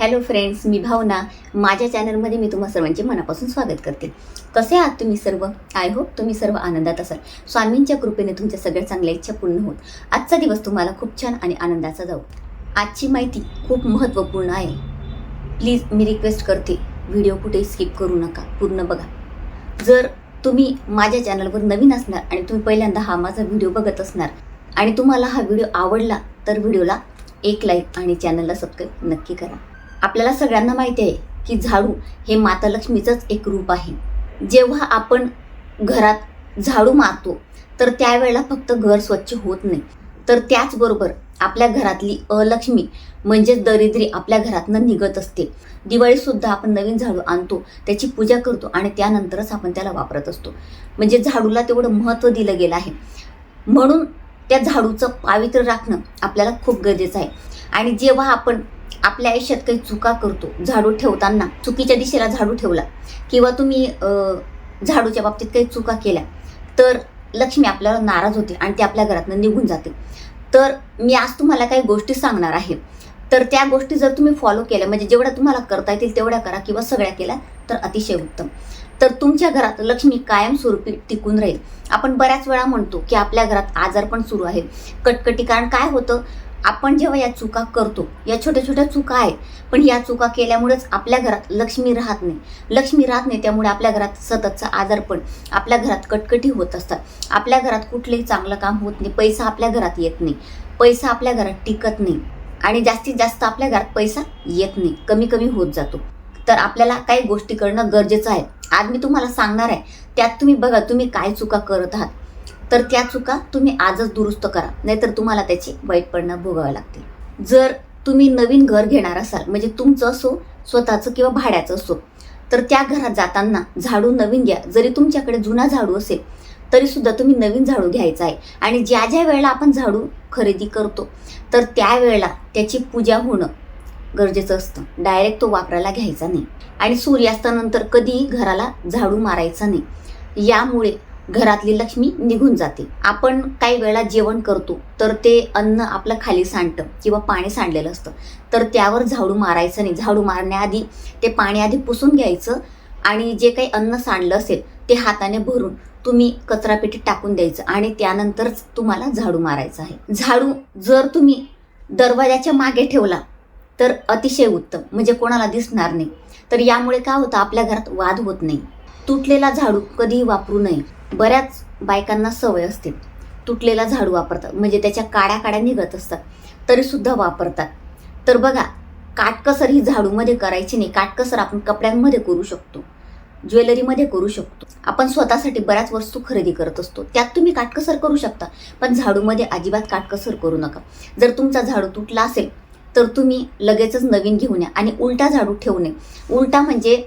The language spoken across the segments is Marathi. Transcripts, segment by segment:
हॅलो फ्रेंड्स मी भावना. माझ्या चॅनलमध्ये मी तुम्हा सर्वांचे मनापासून स्वागत करते. कसे आहात तुम्ही सर्व? आय होप तुम्ही सर्व आनंदात असाल. स्वामींच्या कृपेने तुमच्या सगळ्या चांगल्या इच्छा पूर्ण होत. आजचा दिवस तुम्हाला खूप छान आणि आनंदाचा जाऊ. आजची माहिती खूप महत्त्वपूर्ण आहे. प्लीज मी रिक्वेस्ट करते व्हिडिओ कुठेही स्किप करू नका. पूर्ण बघा. जर तुम्ही माझ्या चॅनलवर नवीन असणार आणि तुम्ही पहिल्यांदा हा माझा व्हिडिओ बघत असणार आणि तुम्हाला हा व्हिडिओ आवडला तर व्हिडिओला एक लाईक आणि चॅनलला सबस्क्राईब नक्की करा. आपल्याला सगळ्यांना माहिती आहे की झाडू हे माता लक्ष्मीचंच एक रूप आहे. जेव्हा आपण घरात झाडू मारतो तर त्यावेळेला फक्त घर स्वच्छ होत नाही. तर त्याचबरोबर आपल्या घरातली अलक्ष्मी म्हणजेच दरिद्री आपल्या घरातनं निघत असते. दिवाळीसुद्धा आपण नवीन झाडू आणतो त्याची पूजा करतो आणि त्यानंतरच आपण त्याला वापरत असतो. म्हणजे झाडूला तेवढं महत्त्व दिलं गेलं आहे. म्हणून त्या झाडूचं पावित्र्य राखणं आपल्याला खूप गरजेचं आहे. आणि जेव्हा आपण आपल्या आयुष्यात काही चुका करतो झाडू ठेवताना चुकीच्या दिशेला झाडू ठेवला किंवा तुम्ही झाडूच्या बाबतीत काही चुका केल्या तर लक्ष्मी आपल्याला नाराज होते आणि ती आपल्या घरातनं निघून जाते. तर मी आज तुम्हाला काही गोष्टी सांगणार आहे. तर त्या गोष्टी जर तुम्ही फॉलो केल्या म्हणजे जेवढ्या तुम्हाला करता येतील तेवढ्या करा किंवा सगळ्या केल्या तर अतिशय उत्तम. तर तुमच्या घरात लक्ष्मी कायमस्वरूपी टिकून राहील. आपण बऱ्याच वेळा म्हणतो की आपल्या घरात आजार पण सुरू आहे कटकटी कारण काय होतं? आपण जेव्हा या चुका करतो या छोट्या छोट्या चुका आहेत पण या चुका केल्यामुळेच आपल्या घरात लक्ष्मी राहत नाही. लक्ष्मी राहत नाही त्यामुळे आपल्या घरात सततचा आजारपण आपल्या घरात कटकटी होत असतात. आपल्या घरात कुठलंही चांगलं काम होत नाही पैसा आपल्या घरात येत नाही. पैसा आपल्या घरात टिकत नाही आणि जास्तीत जास्त आपल्या घरात पैसा येत नाही कमी कमी होत जातो. तर आपल्याला काही गोष्टी करणं गरजेचं आहे. आज मी तुम्हाला सांगणार आहे त्यात तुम्ही बघा तुम्ही काय चुका करत आहात. तर त्या चुका तुम्ही आजच दुरुस्त करा. नाहीतर तुम्हाला त्याचे वाईट परिणाम भोगावे लागतील. जर तुम्ही नवीन घर घेणार असाल म्हणजे तुमचं असो स्वतःचं किंवा भाड्याचं असो तर त्या घरात जाताना झाडू नवीन घ्या. जरी तुमच्याकडे जुना झाडू असेल तरी सुद्धा तुम्ही नवीन झाडू घ्यायचा आहे. आणि ज्या ज्या वेळेला आपण झाडू खरेदी करतो तर त्यावेळेला त्याची पूजा होणं गरजेचं असतं. डायरेक्ट तो वापरायला घ्यायचा नाही. आणि सूर्यास्तानंतर कधीही घराला झाडू मारायचा नाही. यामुळे घरातली लक्ष्मी निघून जाते. आपण काही वेळा जेवण करतो तर ते अन्न आपलं खाली सांडतं किंवा पाणी सांडलेलं असतं. तर त्यावर झाडू मारायचं नाही. झाडू मारण्याआधी ते पाणी आधी पुसून घ्यायचं आणि जे काही अन्न सांडलं असेल ते हाताने भरून तुम्ही कचरापेटीत टाकून द्यायचं आणि त्यानंतरच तुम्हाला झाडू मारायचं आहे. झाडू जर तुम्ही दरवाजाच्या मागे ठेवला तर अतिशय उत्तम. म्हणजे कोणाला दिसणार नाही. तर यामुळे काय होतं? आपल्या घरात वाद होत नाही. तुटलेला झाडू कधीही वापरू नये. बऱ्याच बायकांना सवय असते. तुटलेला झाडू वापरतात. म्हणजे त्याच्या काड्या काड्या निघत असतात. तरीसुद्धा वापरतात. तर बघा काटकसर ही झाडूमध्ये करायची नाही. काटकसर आपण कपड्यांमध्ये करू शकतो. ज्वेलरीमध्ये करू शकतो. आपण स्वतःसाठी बऱ्याच वस्तू खरेदी करत असतो. त्यात तुम्ही काटकसर करू शकता. पण झाडूमध्ये अजिबात काटकसर करू नका. जर तुमचा झाडू तुटला असेल तर तुम्ही लगेचच नवीन घेऊन या आणि उलटा झाडू ठेवू नये. उलटा म्हणजे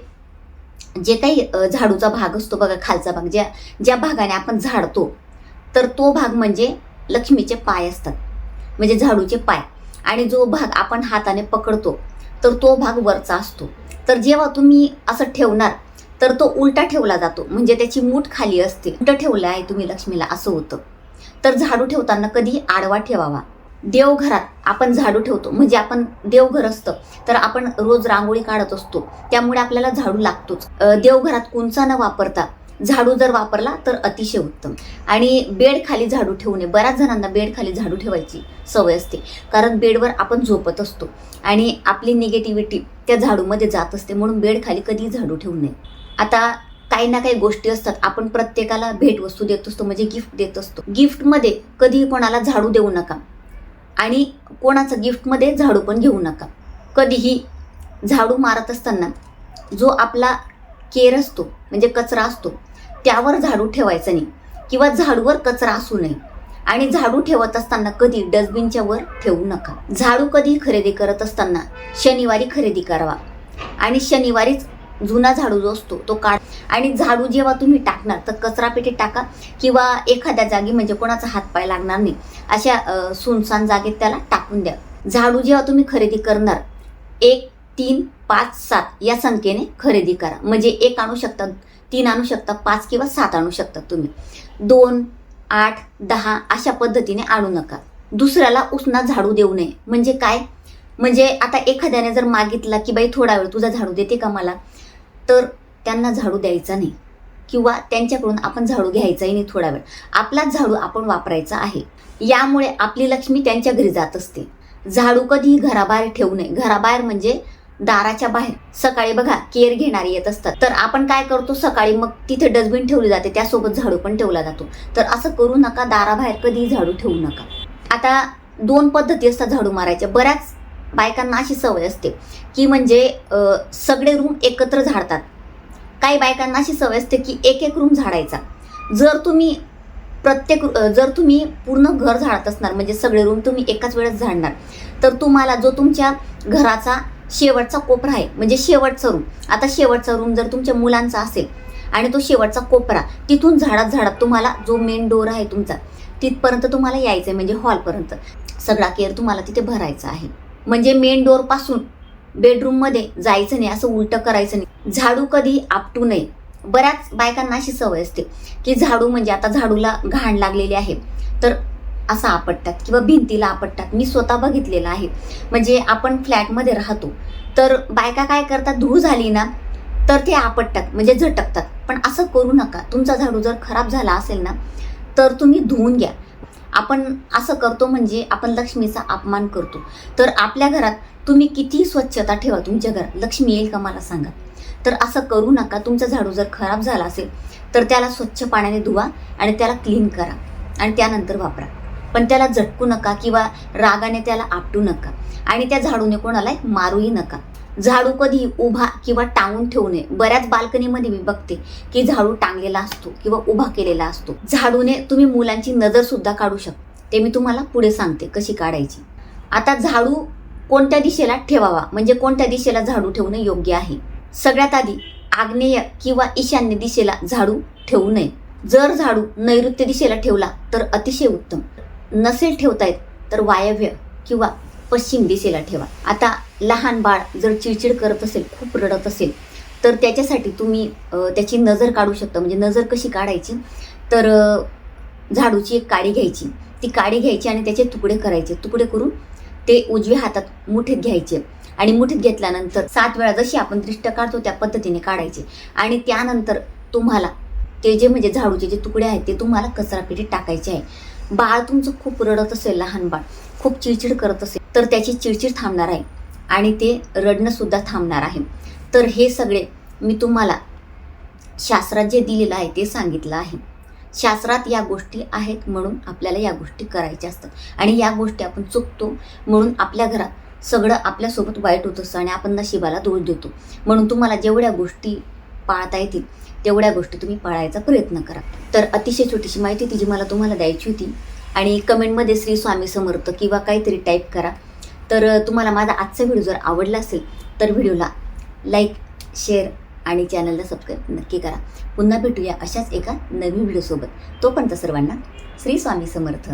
जे काही झाडूचा भाग असतो बघा खालचा भाग ज्या ज्या भागाने आपण झाडतो तर तो भाग म्हणजे लक्ष्मीचे पाय असतात. म्हणजे झाडूचे पाय. आणि जो भाग आपण हाताने पकडतो तर तो भाग वरचा असतो. तर जेव्हा तुम्ही असं ठेवणार तर तो उलटा ठेवला जातो. म्हणजे त्याची मूठ खाली असते. उलटं ठेवलं आहे तुम्ही लक्ष्मीला असं होतं. तर झाडू ठेवताना कधी आडवा ठेवावा. देवघरात आपण झाडू ठेवतो. म्हणजे आपण देवघर असतं. तर आपण रोज रांगोळी काढत असतो. त्यामुळे आपल्याला झाडू लागतोच. देवघरात कुंचा न वापरता झाडू जर वापरला तर अतिशय उत्तम. आणि बेड खाली झाडू ठेवू नये बऱ्याच जणांना बेड खाली झाडू ठेवायची सवय असते. कारण बेडवर आपण झोपत असतो. आणि आपली निगेटिव्हिटी त्या झाडूमध्ये जात असते. म्हणून बेड खाली कधी झाडू ठेवू नये. आता काही ना काही गोष्टी असतात. आपण प्रत्येकाला भेटवस्तू देत असतो. म्हणजे गिफ्ट देत असतो. गिफ्टमध्ये कधी कोणाला झाडू देऊ नका. आणि कोणाचं गिफ्टमध्ये झाडू पण घेऊ नका. कधीही झाडू मारत असताना जो आपला केर असतो म्हणजे कचरा असतो त्यावर झाडू ठेवायचा नाही. किंवा झाडूवर कचरा असू नये. आणि झाडू ठेवत असताना कधी डस्टबिनच्या वर ठेवू नका. झाडू कधी खरेदी करत असताना शनिवारी खरेदी करावा. आणि शनिवारीच जुना झाडू जो असतो तो काढ. आणि झाडू जेव्हा तुम्ही टाकणार तर कचरापेटीत टाका किंवा एखाद्या जागी म्हणजे कोणाचा हातपाय लागणार नाही. अशा सुनसान जागेत त्याला टाकून द्या. झाडू जेव्हा तुम्ही खरेदी करणार एक तीन पाच सात या संख्येने खरेदी करा. म्हणजे एक आणू शकता तीन आणू शकता पाच किंवा सात आणू शकता तुम्ही. दोन आठ दहा अशा पद्धतीने आणू नका. दुसऱ्याला उसना झाडू देऊ नये. म्हणजे काय? म्हणजे आता एखाद्याने जर मागितला की बाई थोडा वेळ तुझा झाडू देते का मला? तर त्यांना झाडू द्यायचा नाही. किंवा त्यांच्याकडून आपण झाडू घ्यायचाही नाही थोडा वेळ. आपलाच झाडू आपण वापरायचा आहे. यामुळे आपली लक्ष्मी त्यांच्या घरी जात असते. झाडू कधीही घराबाहेर ठेवू नये. घराबाहेर म्हणजे दाराच्या बाहेर. सकाळी बघा केअर घेणारे येत असतात. तर आपण काय करतो सकाळी मग तिथे डस्टबिन ठेवली जाते त्यासोबत झाडू पण ठेवला जातो. तर असं करू नका दाराबाहेर कधीही झाडू ठेवू नका. आता दोन पद्धती असतात झाडू मारायच्या. बऱ्याच बायकांना अशी सवय असते की म्हणजे सगळे रूम एकत्र झाडतात. काही बायकांना अशी सवय असते की एक एक रूम झाडायचा. जर तुम्ही प्रत्येक जर तुम्ही पूर्ण घर झाडत असणार म्हणजे सगळे रूम तुम्ही एकाच वेळेस झाडणार तर तुम्हाला जो तुमच्या घराचा शेवटचा कोपरा आहे म्हणजे शेवटचा रूम आता शेवटचा रूम जर तुमच्या मुलांचा असेल आणि तो शेवटचा कोपरा तिथून झाडात झाडात तुम्हाला जो मेन डोर आहे तुमचा तिथपर्यंत तुम्हाला यायचं आहे म्हणजे हॉलपर्यंत सगळा केअर तुम्हाला तिथे भरायचा आहे. म्हणजे मेन डोरपासून बेडरूममध्ये जायचं नाही असं उलटं करायचं नाही. झाडू कधी आपटू नये. बऱ्याच बायकांना अशी सवय असते की झाडू म्हणजे आता झाडूला घाण लागलेली आहे तर असं आपटतात किंवा भिंतीला आपटतात. मी स्वतः बघितलेलं आहे. म्हणजे आपण फ्लॅटमध्ये राहतो तर बायका काय करतात धूळ झाली ना तर ते आपटतात म्हणजे झटकतात. पण असं करू नका. तुमचा झाडू जर खराब झाला असेल ना तर तुम्ही धुवून घ्या. आपण असं करतो म्हणजे आपण लक्ष्मीचा अपमान करतो. तर आपल्या घरात तुम्ही कितीही स्वच्छता ठेवा तुमच्या घरात? लक्ष्मी येईल का मला सांगा? तर असं करू नका. तुमचा झाडू जर खराब झाला असेल तर त्याला स्वच्छ पाण्याने धुवा आणि त्याला क्लीन करा आणि त्यानंतर वापरा. पण त्याला झटकू नका किंवा रागाने त्याला आपटू नका आणि त्या झाडूने कोणाला मारूही नका. झाडू कधी उभा किंवा टांगून ठेवू नये. बऱ्याच बाल्कनीमध्ये मी बघते की झाडू टांगलेला असतो किंवा उभा केलेला असतो. झाडूने तुम्ही मुलांची नजर सुद्धा काढू शकता ते मी तुम्हाला पुढे सांगते कशी काढायची. आता झाडू कोणत्या दिशेला ठेवावा? म्हणजे कोणत्या दिशेला झाडू ठेवणं योग्य आहे? सगळ्यात आधी आग्नेय किंवा ईशान्य दिशेला झाडू ठेवू नये. जर झाडू नैऋत्य दिशेला ठेवला तर अतिशय उत्तम. नसेल ठेवता येत तर वायव्य किंवा पश्चिम दिशेला ठेवा. आता लहान बाळ जर चिडचिड करत असेल खूप रडत असेल तर त्याच्यासाठी तुम्ही त्याची नजर काढू शकता. म्हणजे नजर कशी काढायची? तर झाडूची एक काडी घ्यायची. ती काडी घ्यायची आणि त्याचे तुकडे करायचे. तुकडे करून ते उजव्या हातात मुठीत घ्यायचे. आणि मुठीत घेतल्यानंतर सात वेळा जशी आपण दृष्ट काढतो त्या पद्धतीने काढायचे. आणि त्यानंतर तुम्हाला ते जे म्हणजे झाडूचे जे तुकडे आहेत ते तुम्हाला कचरापेटीत टाकायचे आहे. बाळ तुमचं खूप रडत असेल लहान बाळ खूप चिडचिड करत असेल तर त्याची चिडचिड थांबणार आहे. आणि ते रडणंसुद्धा थांबणार आहे. तर हे सगळे मी तुम्हाला शास्त्रात जे दिलेलं आहे ते सांगितलं आहे. शास्त्रात या गोष्टी आहेत म्हणून आपल्याला या गोष्टी करायच्या असतात. आणि या गोष्टी आपण चुकतो म्हणून आपल्या घरात सगळं आपल्यासोबत वाईट होत असतं आणि आपण नशिबाला दोष देतो. म्हणून तुम्हाला जेवढ्या गोष्टी पाळता येतील तेवढ्या गोष्टी तुम्ही पाळायचा प्रयत्न करा. तर अतिशय छोटीशी माहिती ती जी मला तुम्हाला द्यायची होती. आणि कमेंटमध्ये श्री स्वामी समर्थ किंवा काहीतरी टाईप करा. तर तुम्हाला माझा आजचा व्हिडिओ जर आवडला असेल तर व्हिडिओला लाईक शेअर आणि चॅनलला सबस्क्राईब नक्की करा. पुन्हा भेटूया अशाच एका नवीन व्हिडिओसोबत. तोपर्यंत सर्वांना श्री स्वामी समर्थ.